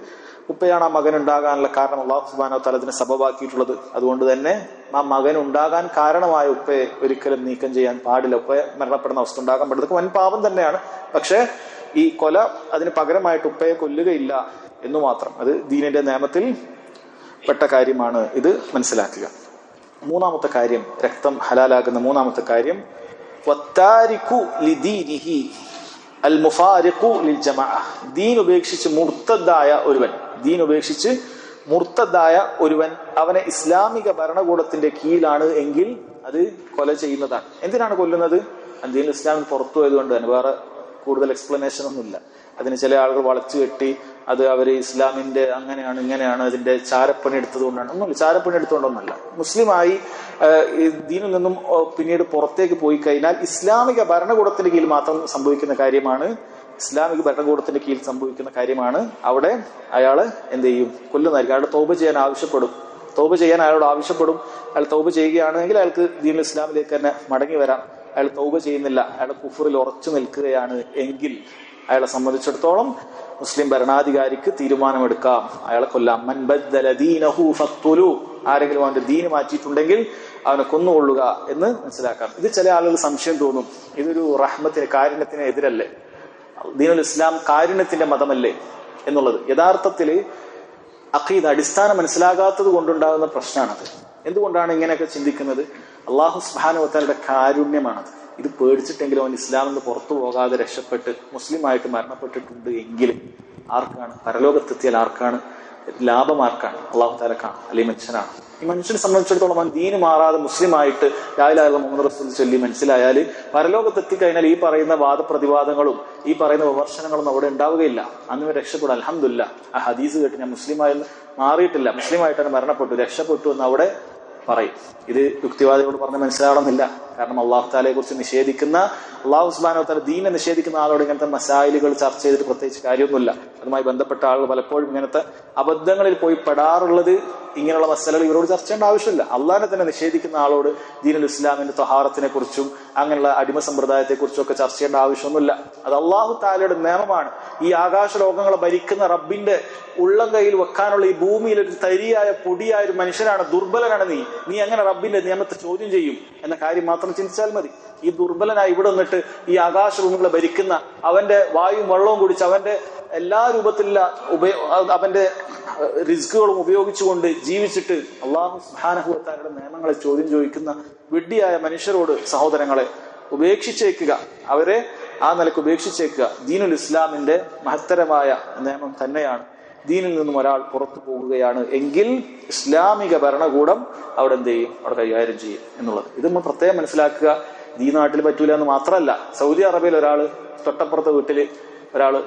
Speaker 2: ഉപ്പയാണ് ആ മകൻ ഉണ്ടാകാനുള്ള കാരണം അള്ളാഹു സുബാനോ തലത്തിന് സബബാക്കിയിട്ടുള്ളത്. അതുകൊണ്ട് തന്നെ ആ മകൻ ഉണ്ടാകാൻ കാരണമായ ഉപ്പയെ ഒരിക്കലും നീക്കം ചെയ്യാൻ പാടില്ല. ഉപ്പയെ മരണപ്പെടുന്ന അവസ്ഥ ഉണ്ടാകാൻ പാടില്ല. വൻ പാപം തന്നെയാണ്. പക്ഷേ ഈ കൊല അതിന് പകരമായിട്ട് ഉപ്പയെ കൊല്ലുകയില്ല എന്ന് മാത്രം. അത് ദീനിന്റെ നിയമത്തിൽ പെട്ട കാര്യമാണ്. ഇത് മനസ്സിലാക്കുക. മൂന്നാമത്തെ കാര്യം രക്തം ഹലാലാകുന്ന മൂന്നാമത്തെ കാര്യം അൽ ദീൻ ഉപേക്ഷിച്ച് മുർത്തദ്ദായ ഒരുവൻ ദീൻ ഉപേക്ഷിച്ച് മുർത്തദ്ദായ ഒരുവൻ അവനെ ഇസ്ലാമിക ഭരണകൂടത്തിന്റെ കീഴിലാണ് എങ്കിൽ അത് കൊല ചെയ്യുന്നതാണ്. എന്തിനാണ് കൊല്ലുന്നത്? ദീൻ ഇസ്ലാമിൽ പുറത്തു പോയതുകൊണ്ട് തന്നെ വേറെ കൂടുതൽ എക്സ്പ്ലനേഷൻ ഒന്നുമില്ല. അതിന് ചില ആളുകൾ വളച്ചു കെട്ടി അത് അവർ ഇസ്ലാമിന്റെ അങ്ങനെയാണ് ഇങ്ങനെയാണ് അതിന്റെ ചാരപ്പണി എടുത്തത് കൊണ്ടാണ്. ഒന്നുമില്ല ചാരപ്പണി എടുത്തുകൊണ്ടൊന്നല്ല മുസ്ലിമായി ദീനിൽ നിന്നും പിന്നീട് പുറത്തേക്ക് പോയി കഴിഞ്ഞാൽ ഇസ്ലാമിക ഭരണകൂടത്തിന്റെ കീഴിൽ മാത്രം സംഭവിക്കുന്ന കാര്യമാണ്. ഇസ്ലാമിക ഭരണകൂടത്തിന്റെ കീഴിൽ സംഭവിക്കുന്ന കാര്യമാണ്. അവിടെ അയാൾ എന്ത് ചെയ്യും? കൊല്ലുന്നതായിരിക്കും. അയാൾ തോപ ചെയ്യാൻ ആവശ്യപ്പെടും. തോപ ചെയ്യാൻ അയാളോട് ആവശ്യപ്പെടും. അയാൾ തോപ ചെയ്യുകയാണെങ്കിൽ അയാൾക്ക് ദീൻ ഇസ്ലാമിലേക്ക് തന്നെ മടങ്ങി വരാം. അയാൾ തൗബ ചെയ്യുന്നില്ല. അയാൾ കുഫറിൽ ഉറച്ചു നിൽക്കുകയാണ് എങ്കിൽ അയാളെ സംബന്ധിച്ചിടത്തോളം മുസ്ലിം ഭരണാധികാരിക്ക് തീരുമാനമെടുക്കാം. അയാളെ കൊല്ലാം. ആരെങ്കിലും അവന്റെ ദീന് മാറ്റിയിട്ടുണ്ടെങ്കിൽ അവനെ കൊന്നുകൊള്ളുക എന്ന് മനസ്സിലാക്കാം. ഇത് ചില ആളുകൾ സംശയം തോന്നും. ഇതൊരു റഹ്മത്തിന് കാരുണ്യത്തിന് എതിരല്ലേ? ദീനുൽ ഇസ്ലാം കാരുണ്യത്തിന്റെ മതമല്ലേ എന്നുള്ളത്. യഥാർത്ഥത്തിൽ അഖീദ് അടിസ്ഥാനം മനസ്സിലാകാത്തത് കൊണ്ടുണ്ടാകുന്ന പ്രശ്നമാണത്. എന്തുകൊണ്ടാണ് ഇങ്ങനെയൊക്കെ ചിന്തിക്കുന്നത്? അള്ളാഹു സുബാനുവത്താലുടെ കാരുണ്യമാണത്. ഇത് പേടിച്ചിട്ടെങ്കിലും അവൻ ഇസ്ലാമിൽ നിന്ന് പുറത്തു പോകാതെ രക്ഷപ്പെട്ട് മുസ്ലിമായിട്ട് മരണപ്പെട്ടിട്ടുണ്ട് എങ്കിൽ ആർക്കാണ്? പരലോകത്തെത്തിയാൽ ആർക്കാണ്? ലാഭം ആർക്കാണ്? അള്ളാഹു താലക്കാണ് അല്ലെങ്കിൽ മനുഷ്യനാണ്. ഈ മനുഷ്യനെ സംബന്ധിച്ചിടത്തോളം അവൻ ദീന് മാറാതെ മുസ്ലിമായിട്ട് രാവിലെ മുഹമ്മദ് റസൂൽ ചൊല്ലി മനസ്സിലായാൽ പരലോകത്തെത്തി കഴിഞ്ഞാൽ ഈ പറയുന്ന വാദപ്രതിവാദങ്ങളും ഈ പറയുന്ന വിമർശനങ്ങളും അവിടെ ഉണ്ടാവുകയില്ല. അന്ന് രക്ഷപ്പെടും അലഹമില്ല ആ ഹദീസ് കേട്ട് ഞാൻ മുസ്ലിമായി മാറിയിട്ടില്ല. മുസ്ലിമായിട്ടാണ് മരണപ്പെട്ടു. രക്ഷപ്പെട്ടു എന്ന് അവിടെ പറയും. ഇത് യുക്തിവാദികളോട് പറഞ്ഞ് മനസ്സിലാവണമെന്നില്ല. കാരണം അള്ളാഹു താലയെ കുറിച്ച് നിഷേധിക്കുന്ന അള്ളാഹു ഉസ്മാൻ താല ദീനെ നിഷേധിക്കുന്ന ആളോട് ഇങ്ങനത്തെ മസായിലുകൾ ചർച്ച ചെയ്തിട്ട് പ്രത്യേകിച്ച് കാര്യമൊന്നുമില്ല. അതുമായി ബന്ധപ്പെട്ട ആളുകൾ പലപ്പോഴും ഇങ്ങനത്തെ അബദ്ധങ്ങളിൽ പോയി പെടാറുള്ളത് ഇങ്ങനെയുള്ള മസലകൾ ഇവരോട് ചർച്ച ചെയ്യേണ്ട ആവശ്യമില്ല. അള്ളാഹിനെ തന്നെ നിഷേധിക്കുന്ന ആളോട് ദീനുൽ ഇസ്ലാമിന്റെ തൊഹാറത്തിനെ കുറിച്ചും അങ്ങനെയുള്ള അടിമ സമ്പ്രദായത്തെ കുറിച്ചും ഒക്കെ ചർച്ച ചെയ്യേണ്ട ആവശ്യമൊന്നുമില്ല. അത് അള്ളാഹു താലയുടെ നിയമമാണ്. ഈ ആകാശ ലോകങ്ങളെ ഭരിക്കുന്ന റബ്ബിന്റെ ഉള്ളം കയ്യിൽ വെക്കാനുള്ള ഈ ഭൂമിയിൽ ഒരു തരിയായ പൊടിയായ ഒരു മനുഷ്യനാണ് ദുർബലനാണ് നീ. നീ അങ്ങനെ റബ്ബിന്റെ നിയമത്തെ ചോദ്യം ചെയ്യും? എന്ന കാര്യം മാത്രം ചിന്തിച്ചാൽ മതി. ഈ ദുർബലനായി ഇവിടെ നിന്നിട്ട് ഈ ആകാശഭൂമികളെ ഭരിക്കുന്ന അവന്റെ വായും വെള്ളവും കുടിച്ച് അവന്റെ എല്ലാ രൂപത്തിലുള്ള ഉപയോ അവന്റെ റിസ്കുകളും ഉപയോഗിച്ചുകൊണ്ട് ജീവിച്ചിട്ട് അള്ളാഹു സുഹാനഹുത്താരുടെ നിയമങ്ങളെ ചോദ്യം ചോദിക്കുന്ന വിഡ്ഢിയായ മനുഷ്യരോട് സഹോദരങ്ങളെ ഉപേക്ഷിച്ചേക്കുക. അവരെ ആ നിലയ്ക്ക് ഉപേക്ഷിച്ചേക്കുക. ദീനുൽ ഇസ്ലാമിന്റെ മഹത്തരമായ നിയമം തന്നെയാണ്. ദീനിൽ നിന്നും ഒരാൾ പുറത്തു പോകുകയാണ് എങ്കിൽ ഇസ്ലാമിക ഭരണകൂടം അവിടെ എന്ത് ചെയ്യും? അവിടെ കൈകാര്യം ചെയ്യും എന്നുള്ളത്. ഇത് നമ്മൾ പ്രത്യേകം മനസ്സിലാക്കുക. ഈ നാട്ടിൽ പറ്റൂല എന്ന് മാത്രമല്ല. സൗദി അറേബ്യയിൽ ഒരാൾ തൊട്ടപ്പുറത്തെ വീട്ടിൽ ഒരാൾ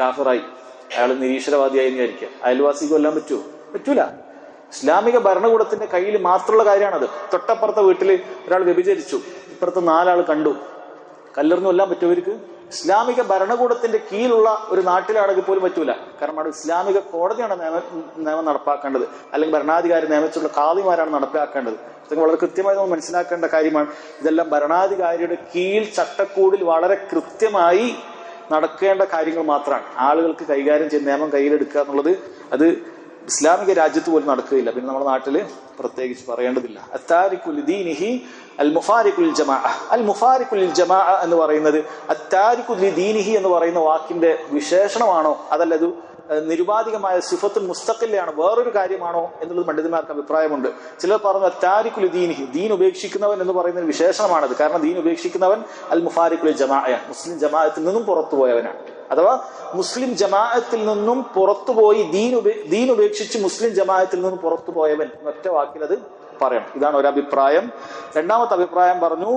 Speaker 2: കാഫറായി. അയാൾ നിരീശ്വരവാദിയായി വിചാരിക്കുക. അയൽവാസിക്ക് കൊല്ലാൻ പറ്റുമോ? പറ്റൂല. ഇസ്ലാമിക ഭരണകൂടത്തിന്റെ കയ്യിൽ മാത്രമുള്ള കാര്യമാണത്. തൊട്ടപ്പുറത്തെ വീട്ടിൽ ഒരാൾ വ്യഭിചരിച്ചു. ഇപ്പുറത്ത് നാലാൾ കണ്ടു. കല്ലെറിഞ്ഞു കൊല്ലാൻ പറ്റുമോ ഇസ്ലാമിക ഭരണകൂടത്തിന്റെ കീഴിലുള്ള ഒരു നാട്ടിലാണെങ്കിൽ പോലും പറ്റൂല. കാരണം അവിടെ ഇസ്ലാമിക കോടതിയാണ് നിയമ നിയമം നടപ്പാക്കേണ്ടത്. അല്ലെങ്കിൽ ഭരണാധികാരി നിയമിച്ചുള്ള കാതിമാരാണ് നടപ്പാക്കേണ്ടത് ഇതൊക്കെ വളരെ കൃത്യമായി നമ്മൾ മനസ്സിലാക്കേണ്ട കാര്യമാണ്. ഇതെല്ലാം ഭരണാധികാരിയുടെ കീഴിൽ ചട്ടക്കൂടിൽ വളരെ കൃത്യമായി നടക്കേണ്ട കാര്യങ്ങൾ മാത്രമാണ്. ആളുകൾക്ക് കൈകാര്യം ചെയ്ത് നിയമം കയ്യിലെടുക്കുക എന്നുള്ളത് അത് ഇസ്ലാമിക രാജ്യത്ത് പോലും നടക്കുകയില്ല. പിന്നെ നമ്മുടെ നാട്ടിൽ പ്രത്യേകിച്ച് പറയേണ്ടതില്ല. അത്താരിഖുൽ ദീനിഹി അൽ മുഫാരിഖുൽ ജമാ അൽ മുഫാരിഖുൽ ജമാ എന്ന് പറയുന്നത് അത്താരിഖുൽ ദീനിഹി എന്ന് പറയുന്ന വാക്കിന്റെ വിശേഷണമാണോ അതല്ല ഇത് ഏഹ് നിരുപാധികമായ സിഫത്തുൽ മുസ്തഖില്ലയാണ് വേറൊരു കാര്യമാണോ എന്നുള്ളത് പണ്ഡിതന്മാർക്ക് അഭിപ്രായമുണ്ട്. ചിലർ പറഞ്ഞ താരിഖുൽ ദീനിഹി ദീൻ ഉപേക്ഷിക്കുന്നവൻ എന്ന് പറയുന്ന വിശേഷണമാണത്. കാരണം ദീൻ ഉപേക്ഷിക്കുന്നവൻ അൽ മുഫാരിഖുൽ ജമാഅയാണ് മുസ്ലിം ജമാഅത്തിൽ നിന്നും പുറത്തുപോയവനാണ്. അഥവാ മുസ്ലിം ജമാഅത്തിൽ നിന്നും പുറത്തുപോയി ദീൻ ഉപേ- ദീൻ ഉപേക്ഷിച്ച് മുസ്ലിം ജമാഅത്തിൽ നിന്നും പുറത്തുപോയവൻ. ഒറ്റ വാക്കിൽ അത് പറയണം ഇതാണ് ഒരു അഭിപ്രായം രണ്ടാമത്തെ അഭിപ്രായം പറഞ്ഞു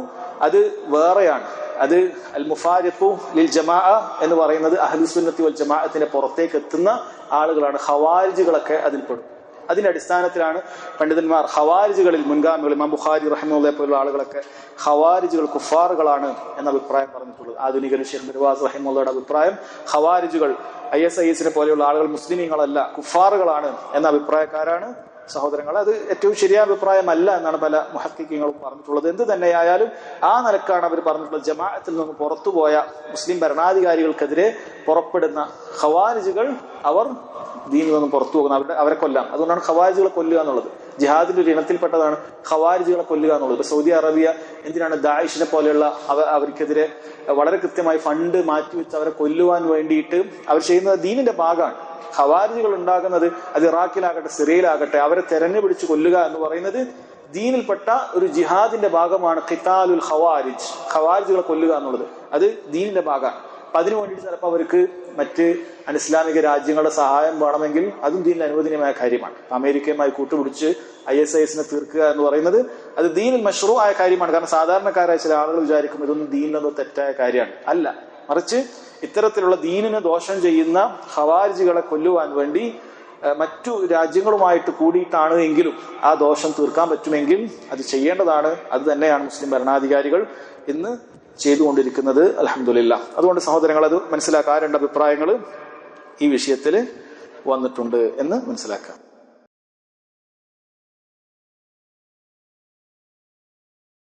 Speaker 2: അത് വേറെയാണ്. അത് അൽ മുഫാരിഖു ലിൽ ജമാ എന്ന് പറയുന്നത് അഹലുസുന്നത്തി വൽ ജമാഅത്തിന്റെ പുറത്തേക്ക് എത്തുന്ന ആളുകളാണ്. ഹവാരിജുകളൊക്കെ അതിൽപ്പെടും അതിന്റെ അടിസ്ഥാനത്തിലാണ് പണ്ഡിതന്മാർ ഹവാരിജുകളിൽ മുൻഗാമികൾ ഇമാം ബുഖാരി റഹിമുള്ളെ പോലുള്ള ആളുകളൊക്കെ ഹവാരിജുകൾ കുഫാറുകളാണ് എന്ന അഭിപ്രായം പറഞ്ഞിട്ടുള്ളത്. ആധുനിക ഷെയ്ഖ് ബിർവാസ് റഹിമുള്ളയുടെ അഭിപ്രായം ഹവാരിജുകൾ ഐ എസ് ഐ എസിനെ പോലെയുള്ള ആളുകൾ മുസ്ലിമീങ്ങളല്ല കുഫാറുകളാണ് എന്ന അഭിപ്രായക്കാരാണ് സഹോദരങ്ങൾ അത് ഏറ്റവും ശരിയായ അഭിപ്രായമല്ല എന്നാണ് പല മുഹക്കിങ്ങളും പറഞ്ഞിട്ടുള്ളത്. എന്ത് തന്നെയായാലും ആ നിലക്കാണ് അവർ പറഞ്ഞിട്ടുള്ളത്. ജമാഅത്തിൽ നിന്ന് പുറത്തുപോയ മുസ്ലിം ഭരണാധികാരികൾക്കെതിരെ പുറപ്പെടുന്ന ഖവാരിജുകൾ അവർ ദീനിൽ നിന്ന് പുറത്തു പോകുന്ന. അവരുടെ അവരെ കൊല്ലാം. അതുകൊണ്ടാണ് ഖവാരിജുകളെ കൊല്ലുക എന്നുള്ളത്. ജിഹാദിന്റെ ഒരു ഇനത്തിൽപ്പെട്ടതാണ് ഖവാരിജുകളെ കൊല്ലുക എന്നുള്ളത്. ഇപ്പൊ സൗദി അറേബ്യ എന്തിനാണ് ദായിഷിനെ പോലെയുള്ള അവ അവർക്കെതിരെ വളരെ കൃത്യമായി ഫണ്ട് മാറ്റിവെച്ച് അവരെ കൊല്ലുവാൻ വേണ്ടിയിട്ട് അവർ ചെയ്യുന്നത് ദീനിന്റെ ഭാഗമാണ്. ഖവാരിജുകൾ ഉണ്ടാകുന്നത് അത് ഇറാഖിലാകട്ടെ സിറിയയിലാകട്ടെ അവരെ തെരഞ്ഞുപിടിച്ച് കൊല്ലുക എന്ന് പറയുന്നത് ദീനിൽപ്പെട്ട ഒരു ജിഹാദിന്റെ ഭാഗമാണ് ഖിത്താലുൽ ഖവാരിജ്. ഖവാരിജുകളെ കൊല്ലുക എന്നുള്ളത്. അത് ദീനിന്റെ ഭാഗമാണ്. അപ്പൊ അതിനു വേണ്ടിയിട്ട് ചിലപ്പോൾ അവർക്ക് മറ്റ് അനിസ്ലാമിക രാജ്യങ്ങളുടെ സഹായം വേണമെങ്കിൽ അതും ദീനിൽ അനുവദനീയമായ കാര്യമാണ്. അമേരിക്കയുമായി കൂട്ടുപിടിച്ച് ഐ എസ് ഐ എസിനെ തീർക്കുക എന്ന് പറയുന്നത് അത് ദീനിൽ മഷ്റൂ ആയ കാര്യമാണ്. കാരണം സാധാരണക്കാരായ ചില ആളുകൾ വിചാരിക്കും ഇതൊന്നും ദീനിലൊന്നും തെറ്റായ കാര്യമാണ്. അല്ല മറിച്ച് ഇത്തരത്തിലുള്ള ദീനിന് ദോഷം ചെയ്യുന്ന ഹവാരിജികളെ കൊല്ലുവാൻ വേണ്ടി മറ്റു രാജ്യങ്ങളുമായിട്ട് കൂടിയിട്ടാണ് എങ്കിലും ആ ദോഷം തീർക്കാൻ പറ്റുമെങ്കിൽ അത് ചെയ്യേണ്ടതാണ്. അത് തന്നെയാണ് മുസ്ലിം ഭരണാധികാരികൾ ഇന്ന് ചെയ്തുകൊണ്ടിരിക്കുന്നത്. അലഹമില്ല അതുകൊണ്ട് സഹോദരങ്ങൾ അത് മനസ്സിലാക്കാറുണ്ട് അഭിപ്രായങ്ങൾ ഈ വിഷയത്തിൽ വന്നിട്ടുണ്ട് എന്ന് മനസ്സിലാക്കാം.